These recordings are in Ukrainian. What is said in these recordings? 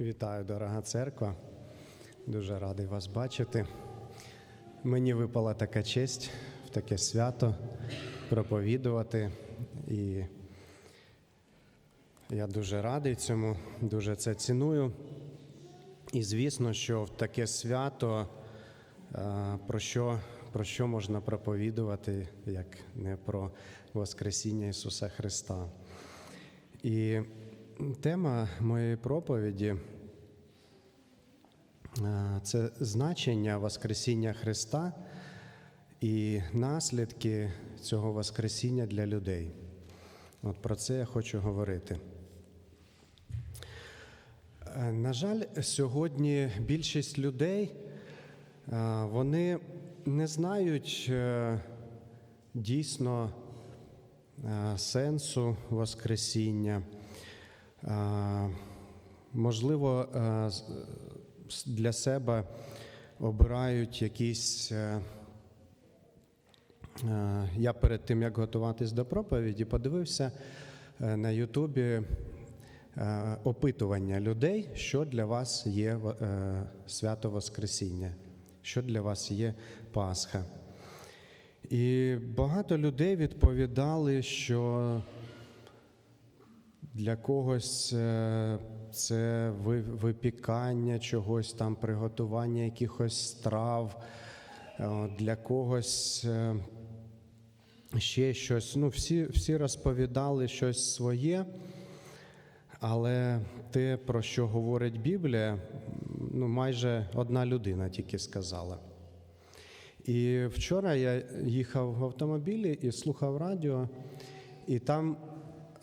Вітаю, дорога церква. Дуже радий вас бачити. Мені випала така честь в таке свято проповідувати. І я дуже радий цьому, дуже це ціную. І звісно, що в таке свято е, про що, про що можна проповідувати, як не про Воскресіння Ісуса Христа. І тема моєї проповіді це значення Воскресіння Христа і наслідки цього Воскресіння для людей. От про це я хочу говорити. Е, На жаль, сьогодні більшість людей е, вони не знають е, дійсно е, сенсу Воскресіння. Е, Можливо, е, для себе обирають якісь. е, Е, Я перед тим, як готуватись до проповіді, подивився е, на Ютубі опитування людей, що для вас є свято Воскресіння, що для вас є Пасха. І багато людей відповідали, що для когось це випікання чогось там, приготування якихось страв, е, для когось е, ще щось. Ну, всі, всі розповідали щось своє, але те, про що говорить Біблія, ну, майже одна людина тільки сказала. І вчора я їхав в автомобілі і слухав радіо, і там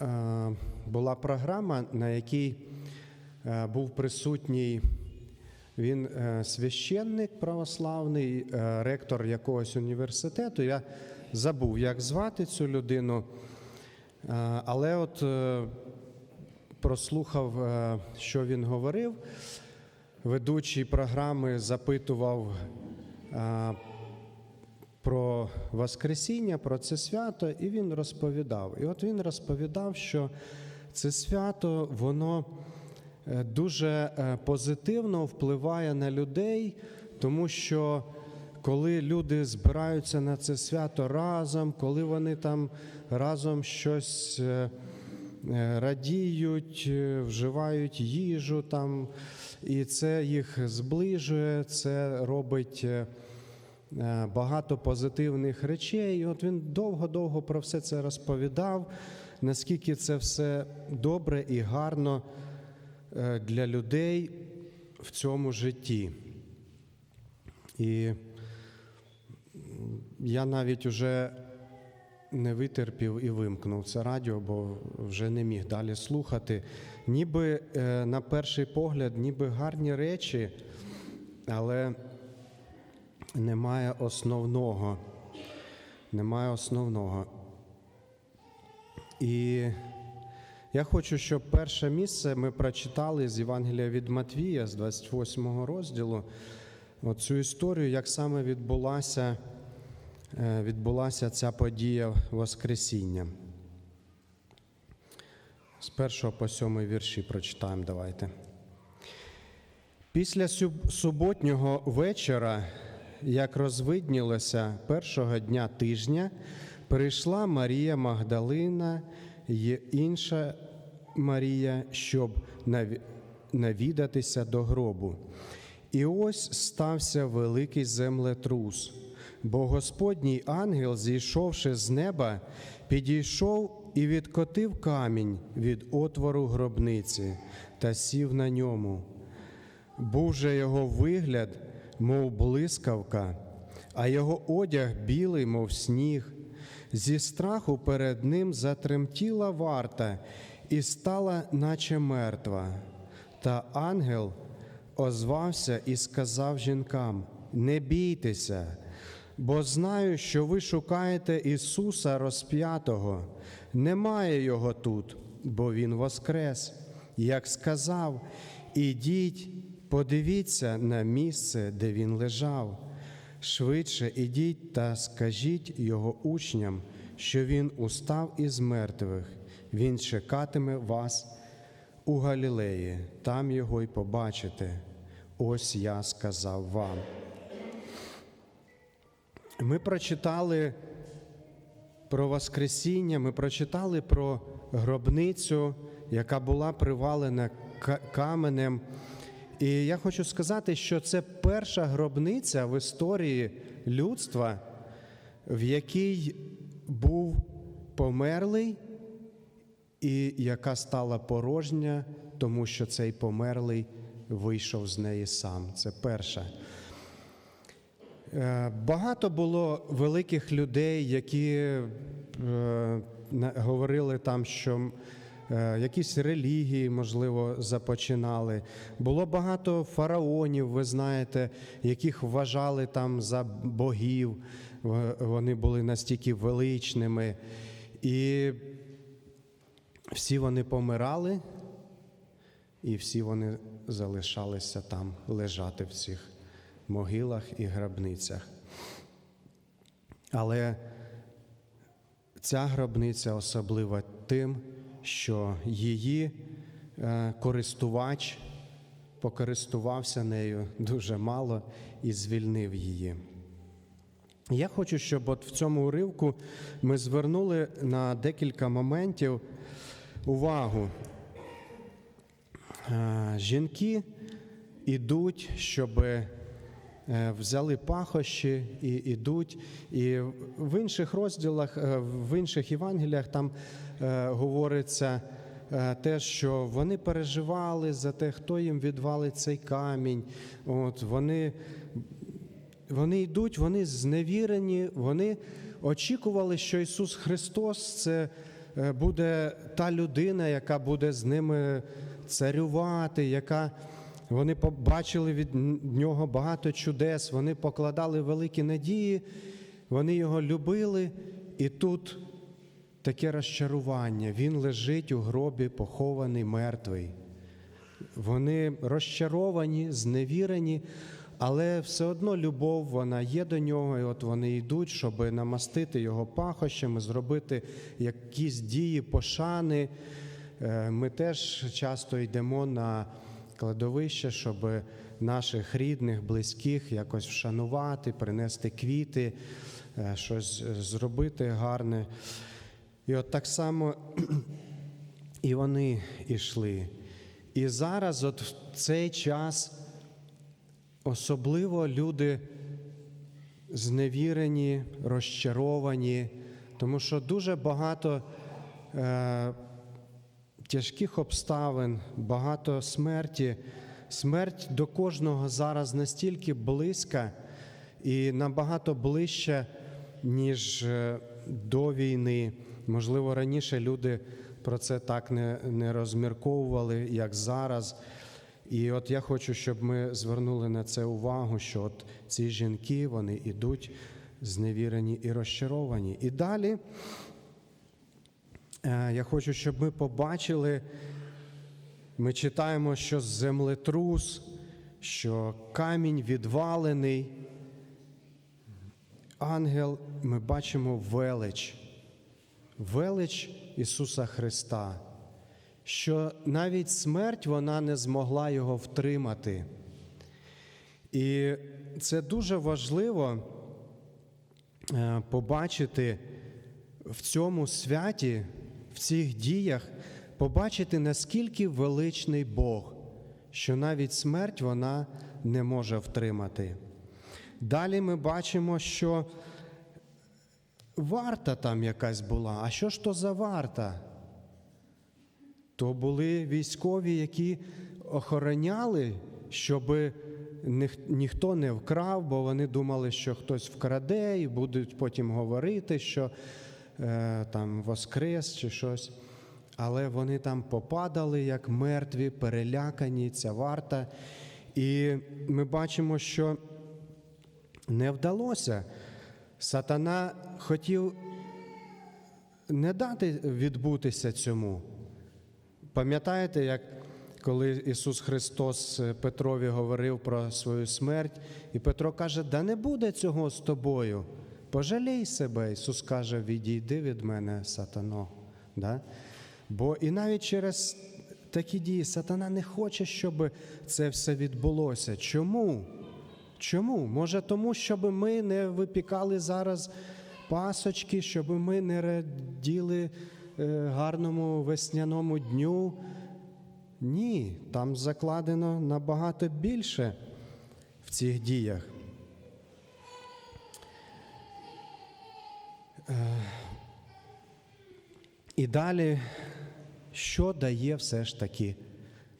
е, була програма, на якій був присутній він е, священник православний, е, ректор якогось університету. Я забув, як звати цю людину, е, але от е, прослухав, е, що він говорив. Ведучий програми запитував е, про Воскресіння, про це свято, і він розповідав. І от він розповідав, що це свято, воно е, дуже е, позитивно впливає на людей, тому що коли люди збираються на це свято разом, коли вони там разом щось е, е, радіють, е, вживають їжу там, і це їх зближує, це робить. е, е, багато позитивних речей. І от він довго-довго про все це розповідав, наскільки це все добре і гарно е, для людей в цьому житті. І я навіть уже не витерпів і вимкнув це радіо, бо вже не міг далі слухати. Ніби е, на перший погляд, ніби гарні речі, але немає основного. Немає основного. І я хочу, щоб перше місце ми прочитали з Євангелія від Матвія, з 28 розділу, цю історію, як саме відбулася, е, відбулася ця подія Воскресіння. З першого по сьомий вірші прочитаємо, давайте. Після суботнього вечора, як розвиднілося першого дня тижня, прийшла Марія Магдалина і інша Марія, щоб навідатися до гробу. І ось стався великий землетрус, бо Господній ангел, зійшовши з неба, підійшов і відкотив камінь від отвору гробниці та сів на ньому. Був же його вигляд, мов блискавка, а його одяг білий, мов сніг. Зі страху перед ним затремтіла варта стала, наче мертва. Та ангел озвався і сказав жінкам: Не бійтеся, бо знаю, що ви шукаєте Ісуса розп'ятого. Немає його тут, бо Він воскрес. Як сказав, ідіть, подивіться на місце, де він лежав. Швидше ідіть та скажіть його учням, що він устав із мертвих, він чекатиме вас у Галілеї, там його й побачите. Ось я сказав вам. Ми прочитали про Воскресіння, ми прочитали про гробницю, яка була привалена каменем. І я хочу сказати, що це перша гробниця в історії людства, в якій був померлий, і яка стала порожня, тому що цей померлий вийшов з неї сам. Це перша. Е, Багато було великих людей, які е, говорили там, що е, якісь релігії, можливо, започинали. Було багато фараонів, ви знаєте, яких вважали там за богів. Вони були настільки величними. І всі вони помирали, і всі вони залишалися там лежати в цих могилах і гробницях. Але ця гробниця особлива тим, що її е, користувач покористувався нею дуже мало і звільнив її. Я хочу, щоб от в цьому уривку ми звернули на декілька моментів увагу. Е, Жінки ідуть, щоб е, взяли пахощі і ідуть. І в інших розділах, е, в інших Євангеліях там говориться те, що вони переживали за те, хто їм відвалить цей камінь. От вони вони йдуть, вони зневірені, вони очікували, що Ісус Христос це буде та людина, яка буде з ними царювати, яка вони побачили від нього багато чудес, вони покладали великі надії, вони його любили, і тут таке розчарування. Він лежить у гробі, похований, мертвий. Вони розчаровані, зневірені, але все одно любов вона є до нього, і от вони йдуть, щоб намастити його пахощами, зробити якісь дії пошани. Е, Ми теж часто йдемо на кладовище, щоб наших рідних, близьких якось вшанувати, принести квіти, е, щось зробити гарне. І от так само і вони йшли. І зараз, от в цей час, особливо люди зневірені, розчаровані, тому що дуже багато е, тяжких обставин, багато смерті. Смерть до кожного зараз настільки близька і набагато ближче, ніж е, до війни. Можливо, раніше люди про це так не, не розмірковували, як зараз. І от я хочу, щоб ми звернули на це увагу, що от ці жінки вони ідуть зневірені і розчаровані. І далі е, я хочу, щоб ми побачили, ми читаємо, що землетрус, що камінь відвалений. Ангел, ми бачимо велич, велич Ісуса Христа, що навіть смерть вона не змогла його втримати. І це дуже важливо е, побачити в цьому святі, в цих діях, побачити, наскільки величний Бог, що навіть смерть вона не може втримати. Далі ми бачимо, що варта там якась була. А що ж то за варта? То були військові, які охороняли, щоб ніхто не вкрав, бо вони думали, що хтось вкраде, і будуть потім говорити, що е, там воскрес чи щось. Але вони там попадали як мертві, перелякані, ця варта. І ми бачимо, що не вдалося. Сатана хотів не дати відбутися цьому. Пам'ятаєте, як коли Ісус Христос Петрові говорив про свою смерть, і Петро каже: Да не буде цього з тобою. Пожалій себе. Ісус каже, відійди від мене, сатано. Да? Бо і навіть через такі дії. Сатана не хоче, щоб це все відбулося. Чому? Чому? Може, тому, щоб ми не випікали зараз пасочки, щоб ми не раділи е, гарному весняному дню. Ні, там закладено набагато більше в цих діях. Е, І далі, що дає все ж таки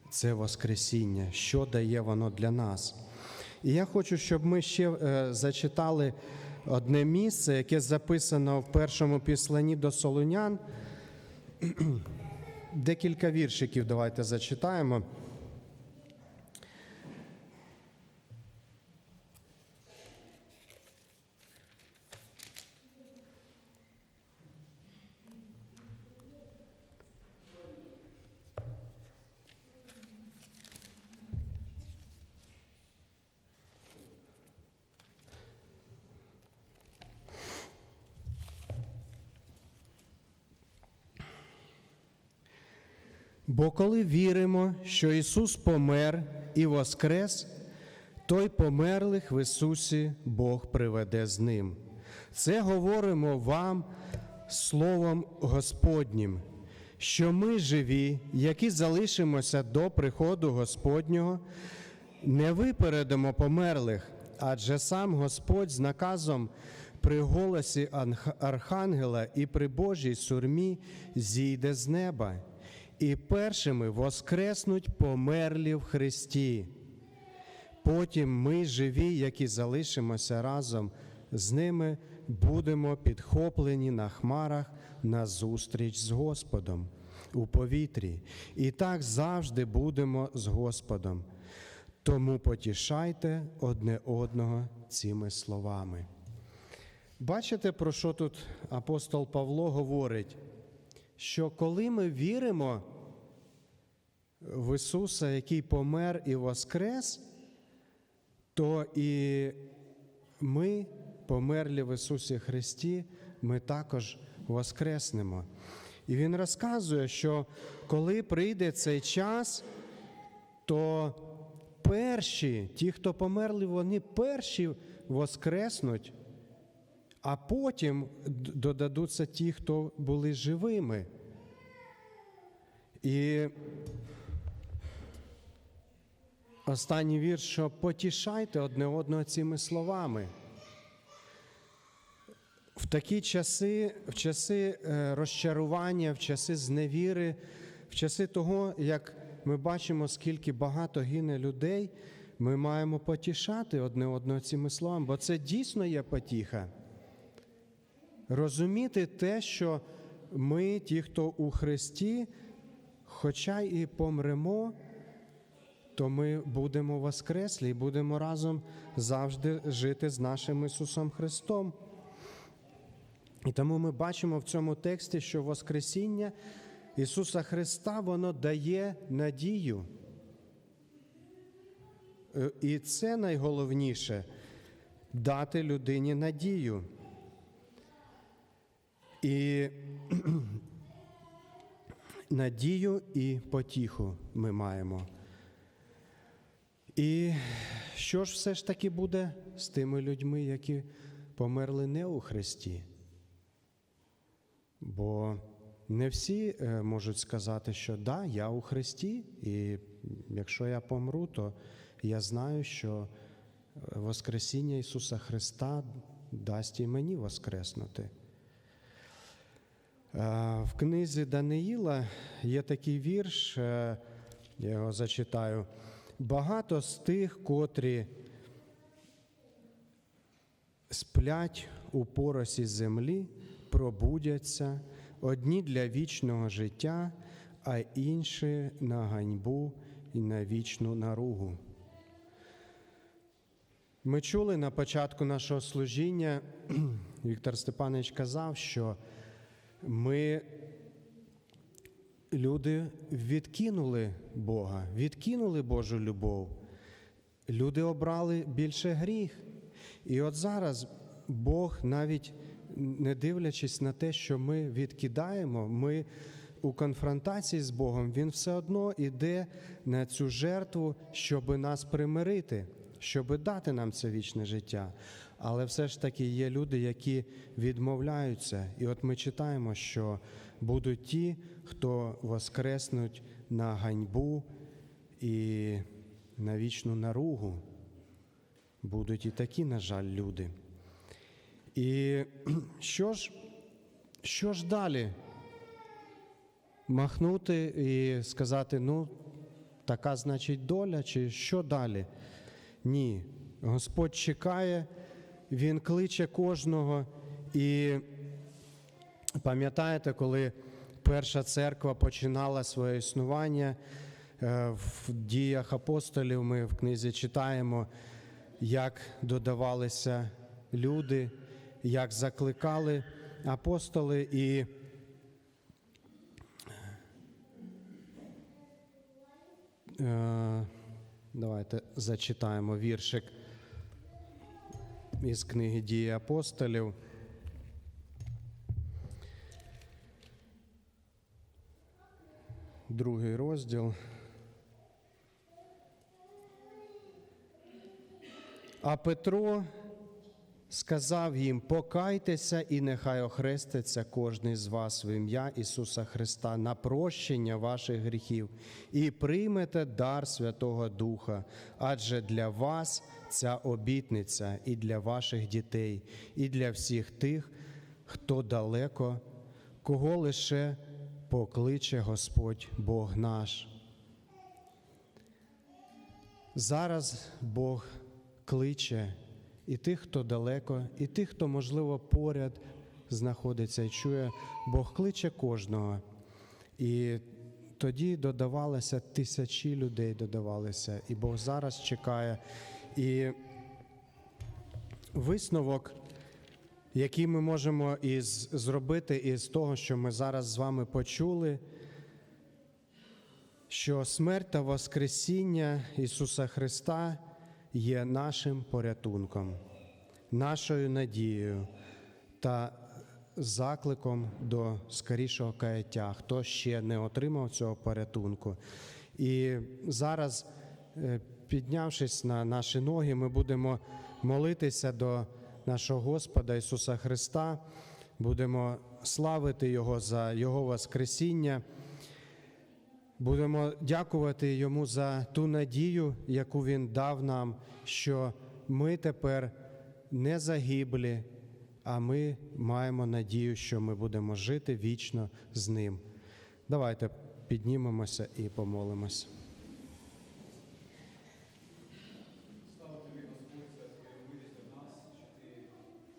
це Воскресіння? Що дає воно для нас? І я хочу, щоб ми ще е, зачитали одне місце, яке записано в першому післанні до Солунян. Декілька віршиків давайте зачитаємо. Бо коли віримо, що Ісус помер і воскрес, то й померлих в Ісусі Бог приведе з Ним. Це говоримо вам Словом Господнім, що ми живі, які залишимося до приходу Господнього, не випередимо померлих, адже сам Господь з наказом при голосі архангела і при Божій сурмі зійде з неба, і першими воскреснуть померлі в Христі. Потім ми, живі, які залишимося разом з ними, будемо підхоплені на хмарах на зустріч з Господом у повітрі. І так завжди будемо з Господом. Тому потішайте одне одного цими словами. Бачите, про що тут апостол Павло говорить? Що коли ми віримо в Ісуса, який помер і воскрес, то і ми, померлі в Ісусі Христі, ми також воскреснемо. І Він розказує, що коли прийде цей час, то перші, ті, хто померли, вони перші воскреснуть, а потім додадуться ті, хто були живими. І останній вірш, що потішайте одне одного цими словами. В такі часи, в часи е, розчарування, в часи зневіри, в часи того, як ми бачимо, скільки багато гине людей, ми маємо потішати одне одного цими словами, бо це дійсно є потіха. Розуміти те, що ми, ті, хто у Христі, хоча і помремо, то ми будемо воскреслі і будемо разом завжди жити з нашим Ісусом Христом. І тому ми бачимо в цьому тексті, що Воскресіння Ісуса Христа воно дає надію. Е, І це найголовніше дати людині надію. І надію і потіху ми маємо. І що ж все ж таки буде з тими людьми, які померли не у Христі? Бо не всі е, можуть сказати, що да, я у Христі, і якщо я помру, то я знаю, що е, Воскресіння Ісуса Христа дасть і мені воскреснути. Е, В книзі Даниїла є такий вірш, е, я його зачитаю. Багато з тих, котрі сплять у поросі землі, пробудяться, одні для вічного життя, а інші на ганьбу і на вічну наругу. Ми чули на початку нашого служіння, Віктор Степанович казав, що ми, люди, відкинули Бога, відкинули Божу любов. Люди обрали більше гріх. І от зараз Бог, навіть не дивлячись на те, що ми відкидаємо, ми у конфронтації з Богом, він все одно йде на цю жертву, щоб нас примирити, щоб дати нам це вічне життя. Але все ж таки є люди, які відмовляються. І от ми читаємо, що будуть ті, хто воскреснуть на ганьбу і на вічну наругу. Будуть і такі, на жаль, люди. І що ж, що ж далі? Махнути і сказати, ну, така значить доля, чи що далі? Ні. Господь чекає, Він кличе кожного. І пам'ятаєте, коли перша церква починала своє існування е, в діях апостолів, ми в книзі читаємо, як додавалися люди, як закликали апостоли і. Е, Давайте зачитаємо віршик із книги Дії апостолів. Другий розділ. А Петро сказав їм: покайтеся, і нехай охреститься кожний з вас в ім'я Ісуса Христа на прощення ваших гріхів, і приймете дар Святого Духа, адже для вас ця обітниця і для ваших дітей, і для всіх тих, хто далеко, кого лише покличе Господь Бог наш. Зараз Бог кличе і тих, хто далеко, і тих, хто, можливо, поряд знаходиться і чує, Бог кличе кожного. І тоді додавалося тисячі людей, додавалися, і Бог зараз чекає. І висновок, який ми можемо із, зробити із того, що ми зараз з вами почули, що смерть та Воскресіння Ісуса Христа є нашим порятунком, нашою надією та закликом до скорішого каяття, хто ще не отримав цього порятунку. І зараз, е, піднявшись на наші ноги, ми будемо молитися до нашого Господа Ісуса Христа, будемо славити Його за Його Воскресіння. Будемо дякувати йому за ту надію, яку він дав нам, що ми тепер не загиблі, а ми маємо надію, що ми будемо жити вічно з ним. Давайте піднімемося і помолимося.